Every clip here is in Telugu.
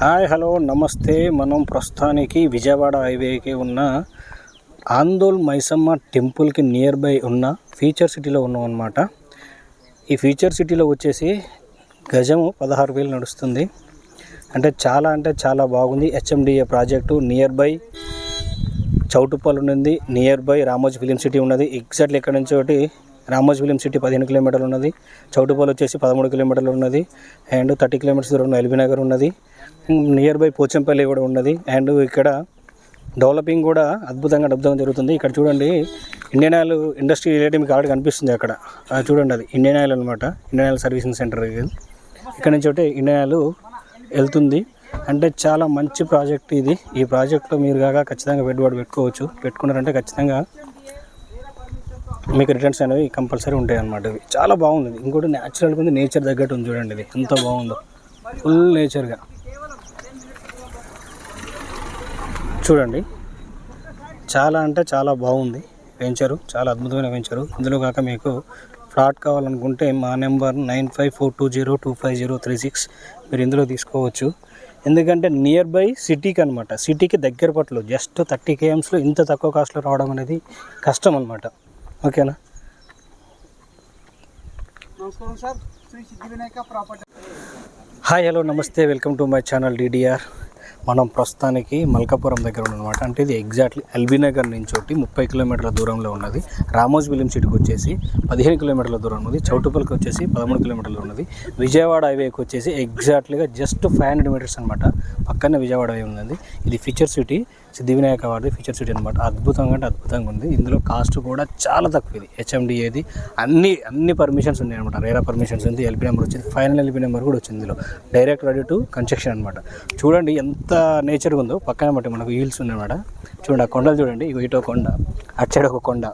హాయ్ హలో నమస్తే. మనం ప్రస్తుతానికి విజయవాడ హైవేకి ఉన్న ఆందోల్ మైసమ్మ టెంపుల్కి నియర్ బై ఉన్న ఫీచర్ సిటీలో ఉన్నాం అనమాట ఈ ఫీచర్ సిటీలో వచ్చేసి గజము పదహారు వేలు నడుస్తుంది. అంటే చాలా అంటే చాలా బాగుంది. HMDA project near by Choutuppal ఉంది near by Ramoji Film City ఉన్నది. ఎగ్జాక్ట్లీ ఇక్కడ నుంచి ఒకటి రామోజీ ఫిలిం సిటీ పదిహేను కిలోమీటర్లు ఉన్నది. చౌటుపల్లి వచ్చేసి పదమూడు కిలోమీటర్లు ఉన్నది. అండ్ థర్టీ కిలోమీటర్స్ దూరం ఎల్బి నగర్ ఉన్నది. నియర్ బై పోచంపల్లి కూడా ఉన్నది. అండ్ ఇక్కడ డెవలపింగ్ కూడా అద్భుతంగా అద్భుతంగా జరుగుతుంది. ఇక్కడ చూడండి ఇండియన్ ఆయిల్ ఇండస్ట్రీ రిలేటివ్ మీకు కనిపిస్తుంది అక్కడ. చూడండి అది ఇండియన్ ఆయిల్ అనమాట ఇండియన్ ఆయిల్ సర్వీసింగ్ సెంటర్ ఇక్కడ నుంచి ఒకటి ఇండియన్ ఆయిల్ వెళ్తుంది. అంటే చాలా మంచి ప్రాజెక్ట్ ఇది. ఈ ప్రాజెక్ట్లో మీరు కాక ఖచ్చితంగా పెట్టుబడి పెట్టుకోవచ్చు. పెట్టుకున్నారంటే ఖచ్చితంగా మీకు రిటర్న్స్ అనేవి కంపల్సరీ ఉంటాయి అన్నమాట ఇవి. చాలా బాగుంది ఇంకోటి న్యాచురల్గా ఉంది. నేచర్ తగ్గట్టు ఉంది చూడండి ఇది. ఎంత బాగుందో. ఫుల్ నేచర్గా చూడండి. చాలా అంటే చాలా బాగుంది. వెంచరు చాలా అద్భుతమైన వెంచరు ఇందులో కాక మీకు ఫ్లాట్ కావాలనుకుంటే మా number nine five four two zero two five zero three six మీరు ఇందులో తీసుకోవచ్చు. ఎందుకంటే నియర్ బై సిటీకి అనమాట సిటీకి దగ్గర పట్ల జస్ట్ థర్టీ కేఎమ్స్లో ఇంత తక్కువ కాస్ట్లో రావడం అనేది కష్టం అనమాట ఓకేనా నమస్కారం sir Shri Siddhi Vinayaka property hi hello నమస్తే welcome to my channel DDR మనం ప్రస్తుతానికి మల్కాపురం దగ్గర ఉన్నమాట. అంటే ఇది ఎగ్జాక్ట్లీ ఎల్బీ నగర్ నుంచి ఒకటి ముప్పై కిలోమీటర్ల దూరంలో ఉన్నది. రామోజ్ ఫిలిం సిటీకి వచ్చేసి పదిహేను కిలోమీటర్ల దూరం ఉన్నది. చౌటుపల్లికి వచ్చేసి పదమూడు కిలోమీటర్లు ఉన్నది. విజయవాడ హైవేకి వచ్చేసి ఎగ్జాక్ట్లీగా జస్ట్ ఫైవ్ హండ్రెడ్ మీటర్స్ అనమాట పక్కనే విజయవాడ హైవే ఉంది ఇది ఫీచర్ సిటీ సిద్ధి వినాయక వారిది ఫీచర్ సిటీ అనమాట అద్భుతంగా అంటే అద్భుతంగా ఉంది. ఇందులో కాస్ట్ కూడా చాలా తక్కువ ఇది. హెచ్ఎండిఏది అన్ని అన్ని పర్మిషన్స్ ఉన్నాయి అనమాట రేరా పర్మిషన్స్ ఉంది ఎల్పీ నెంబర్ వచ్చింది ఫైనల్ ఎల్పీ నెంబర్ కూడా వచ్చింది ఇందులో. డైరెక్ట్ రెడీ టు కన్స్ట్రక్షన్ అనమాట చూడండి ఎంత నేచర్గా ఉందో పక్కన బట్టి మనకు హీల్స్ ఉన్నాయన్నమాట. చూడండి ఆ కొండలు చూడండి ఇగో ఇటో కొండ అటు సైడ్ ఒక కొండ.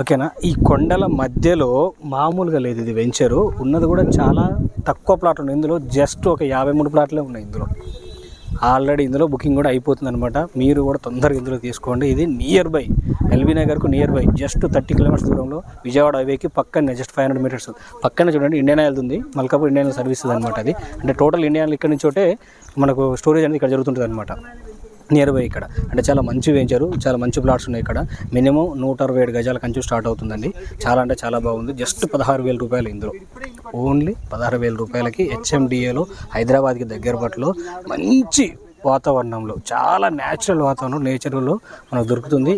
ఓకేనా? ఈ కొండల మధ్యలో మామూలుగా లేదు ఇది వెంచరు ఉన్నది కూడా చాలా తక్కువ ప్లాట్లు ఉన్నాయి. ఇందులో జస్ట్ ఒక యాభై మూడు ప్లాట్లే ఉన్నాయి ఇందులో. ఆల్రెడీ ఇందులో బుకింగ్ కూడా అయిపోతుంది అనమాట మీరు కూడా తొందరగా ఇందులో తీసుకోండి. ఇది near by LB నగర్కు near by just thirty kilometres దూరంలో విజయవాడ హైవేకి పక్కనే జస్ట్ ఫైవ్ హండ్రెడ్ మీటర్స్ పక్కనే చూడండి ఇండియన్ ఆయిల్ ఉంది. మల్కాపూర్ ఇండియన్ ఆయిల్ సర్వీసెస్ అనమాట అది. అంటే టోటల్ ఇండియన్ ఆయిల్ ఇక్కడ నుంచి ఒకటే మనకు స్టోరేజ్ అనేది ఇక్కడ జరుగుతుంటుంది అనమాట నియర్ బై ఇక్కడ. అంటే చాలా మంచి వేయించారు చాలా మంచి ప్లాట్స్ ఉన్నాయి ఇక్కడ. మినిమం నూట అరవై ఏడు గజాల కంచు స్టార్ట్ అవుతుందండి. చాలా అంటే చాలా బాగుంది. జస్ట్ పదహారు వేల రూపాయలు ఇందులో. ఓన్లీ పదహారు వేల రూపాయలకి హెచ్ఎండిఏలో హైదరాబాద్కి దగ్గర పట్లో మంచి వాతావరణంలో చాలా న్యాచురల్ వాతావరణం నేచర్లో మనకు దొరుకుతుంది.